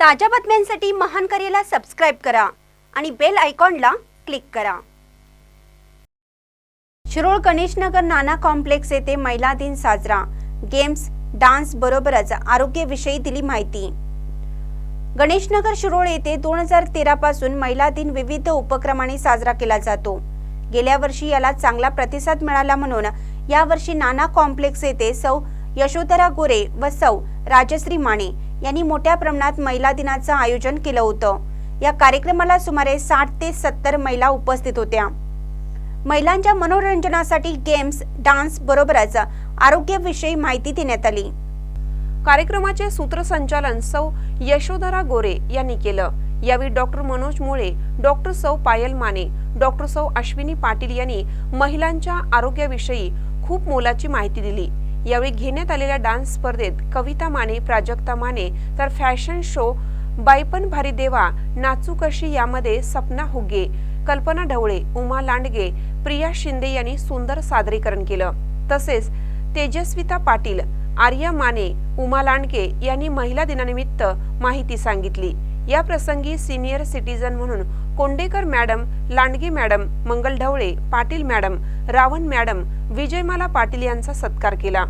ताज्या बातम्यांसाठी महान करेला सबस्क्राईब करा आणि बेल आयकॉनला क्लिक करा. शिरोळ गणेशनगर नाना कॉम्प्लेक्स येथे महिला दिन साजरा. गेम्स डान्स बरोबरच आरोग्याविषयी दिली माहिती. गणेशनगर शिरोळ येथे दोन हजार तेरा पासून महिला दिन विविध उपक्रमाने साजरा केला जातो. गेल्या वर्षी याला चांगला प्रतिसाद मिळाला म्हणून यावर्षी नाना कॉम्प्लेक्स येथे सौ यशोधरा गोरे व सौ राजश्री माने यांनी मोठ्या प्रमाणात महिला दिनाचं आयोजन केलं होतं. या कार्यक्रमाला सुमारे साठ ते सत्तर महिला उपस्थित होत्या. महिलांच्या मनोरंजनासाठी गेम्स डान्स बरोबरच आरोग्याविषयी माहिती देण्यात आली. कार्यक्रमाचे सूत्रसंचालन सौ यशोधरा गोरे यांनी केलं. यावेळी डॉक्टर मनोज मुळे डॉक्टर सौ पायल माने डॉक्टर सौ अश्विनी पाटील यांनी महिलांच्या आरोग्याविषयी खूप मोलाची माहिती दिली. यावेळी घेण्यात आलेल्या डान्स स्पर्धेत कविता माने प्राजक्ता माने तर फॅशन शो बायपन भारी देवा नाचू कशी यामध्ये सपना हुगे कल्पना ढवळे उमा लांडगे प्रिया शिंदे यांनी सुंदर सादरीकरण केलं. तसेच तेजस्विता पाटील आर्या माने उमा लांडगे यांनी महिला दिनानिमित्त माहिती सांगितली. या प्रसंगी सिनियर सिटीजन म्हणून Kondekar madam Landge madam Mangal Dhawale Patil madam Ravan madam Vijayamala Patil यांचा सत्कार केला.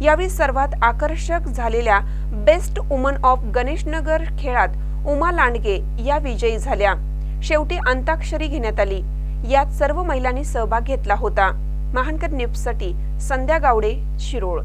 यावेळी सर्वात आकर्षक झालेल्या बेस्ट वुमन ऑफ गणेशनगर खेळात उमा लांडगे या विजयी झाल्या. शेवटी अंताक्षरी घेण्यात आली. यात सर्व महिलांनी सहभाग घेतला होता. महानकर न्यूजसाठी संध्या गावडे शिरोळ.